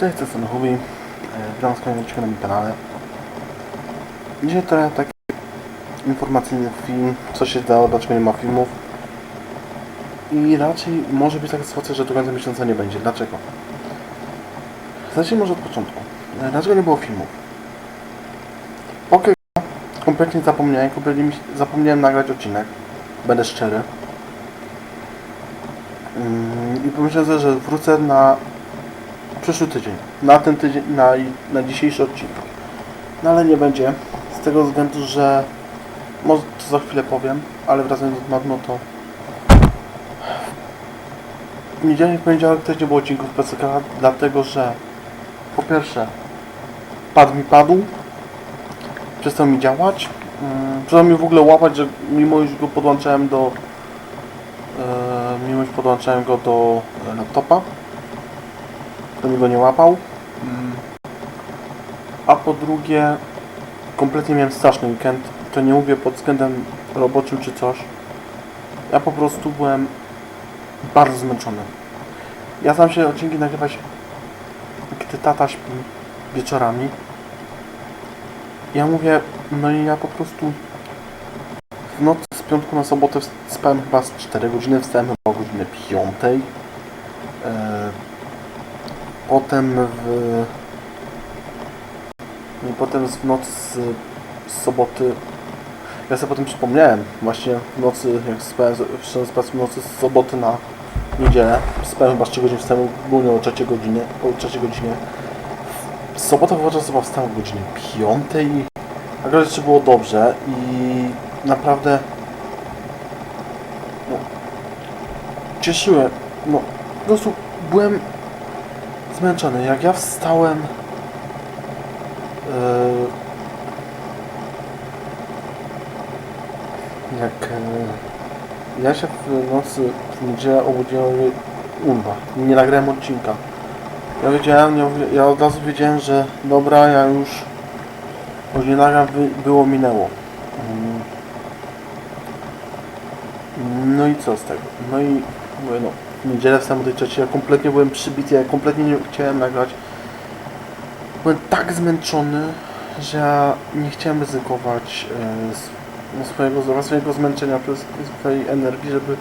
Cześć, to jest Hubi. E, Witam z kolejnym na moim kanale. Dzisiaj to taki informacyjny film, co się dało, dlaczego nie ma filmów. I raczej może być taka sytuacja, że do końca miesiąca nie będzie. Dlaczego? Zacznijmy może od początku. E, Dlaczego nie było filmów? Pokę kompletnie zapomniałem, kompletnie zapomniałem nagrać odcinek. Będę szczery. Mm, I pomyślałem sobie, że wrócę na przyszły tydzień. Na ten tydzień, na, na dzisiejszy odcinek. No ale nie będzie. Z tego względu, że może to za chwilę powiem, ale wracając do tematu, no to w niedzielę i poniedziałek też nie było odcinków PCK, dlatego że po pierwsze pad mi padł, przestał mi działać, mm, przestał mi w ogóle łapać, że mimo iż go podłączałem do e, mimo iż podłączałem go do e, laptopa, to go nie łapał. A po drugie, kompletnie miałem straszny weekend. To nie mówię pod względem roboczym czy coś. Ja po prostu byłem bardzo zmęczony. Ja sam się odcinki nagrywać, gdy tata śpi wieczorami. Ja mówię, no i ja po prostu w nocy z piątku na sobotę spałem chyba z 4 godziny, wstałem chyba o godzinie 5. Eee, Potem w... I potem w nocy z, soboty... Ja sobie potem przypomniałem, właśnie w nocy, jak spałem, wszedłem spać w nocy z soboty na niedzielę. Spałem chyba z 3 godziny, wstałem głównie o 3 godzinie, o 3 godzinie. W sobotę chyba chyba wstałem o godzinie 5 i akurat jeszcze było dobrze i naprawdę no, cieszyłem, no po prostu byłem zmęczony. Jak ja wstałem yy, jak yy, ja się w nocy w niedzielę obudziłem Ulwa. Nie nagrałem odcinka. Ja wiedziałem, ja, ja od razu wiedziałem, że dobra, ja już już nie nagram, by, było minęło. Mm. No i co z tego? No i mówię, no, niedzielę tej trzeciej, ja kompletnie byłem przybity, ja kompletnie nie chciałem nagrać. Byłem tak zmęczony, że nie chciałem ryzykować e, no, swojego swojego zmęczenia, przez swojej energii, żeby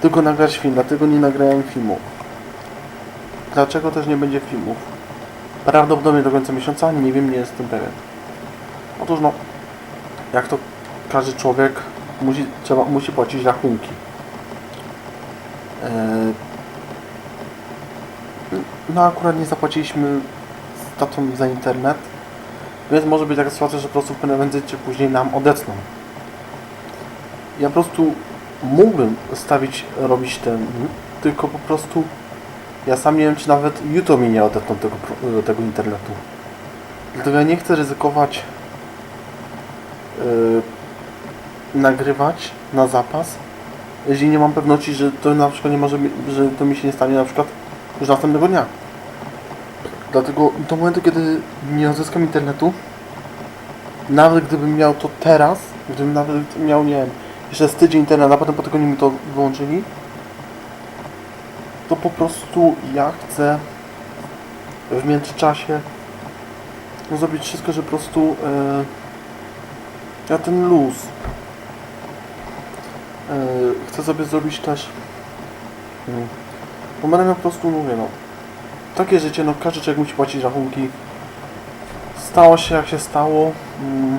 tylko nagrać film, dlatego nie nagrałem filmu. Dlaczego też nie będzie filmów? Prawdopodobnie do końca miesiąca, nie wiem, nie jestem pewien. Otóż no, jak to każdy człowiek musi, trzeba, musi płacić rachunki. Eee, No akurat nie zapłaciliśmy z tatą za internet, więc może być taka sytuacja, że po prostu prędzej czy później nam odetną. Ja po prostu mógłbym stawić, robić ten, tylko po prostu ja sam nie wiem, czy nawet jutro mi nie odetną tego, pro- tego internetu. Dlatego ja nie chcę ryzykować yy, nagrywać na zapas, jeżeli nie mam pewności, że to na przykład nie może, że to mi się nie stanie na przykład już następnego dnia. Dlatego do momentu, kiedy nie odzyskam internetu, nawet gdybym miał to teraz, gdybym nawet miał, nie wiem, jeszcze z tydzień internet, a potem po tygodniu mi to wyłączyli, to po prostu ja chcę w międzyczasie zrobić wszystko, że po prostu e, ja ten luz chcę sobie zrobić też mm, bo będę miał po prostu, mówię no takie życie, no każdy człowiek musi płacić rachunki. Stało się jak się stało. Mm,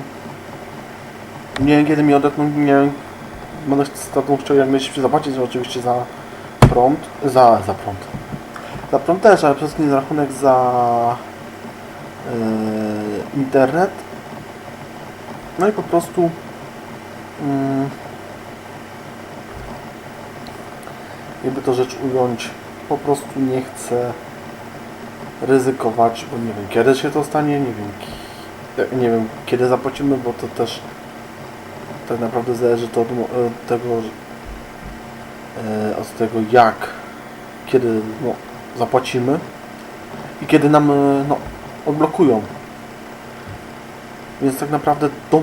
nie wiem kiedy mi odetną, nie wiem będę chciał jak myśli zapłacić oczywiście za prąd, za, za prąd. Za prąd też, ale przede wszystkim rachunek za yy, internet. No i po prostu mm, jakby to rzecz ująć, po prostu nie chcę ryzykować, bo nie wiem kiedy się to stanie, nie wiem, ki- nie wiem kiedy zapłacimy, bo to też tak naprawdę zależy to od od tego, e, od tego jak, kiedy no, zapłacimy i kiedy nam e, no, odblokują. Więc tak naprawdę do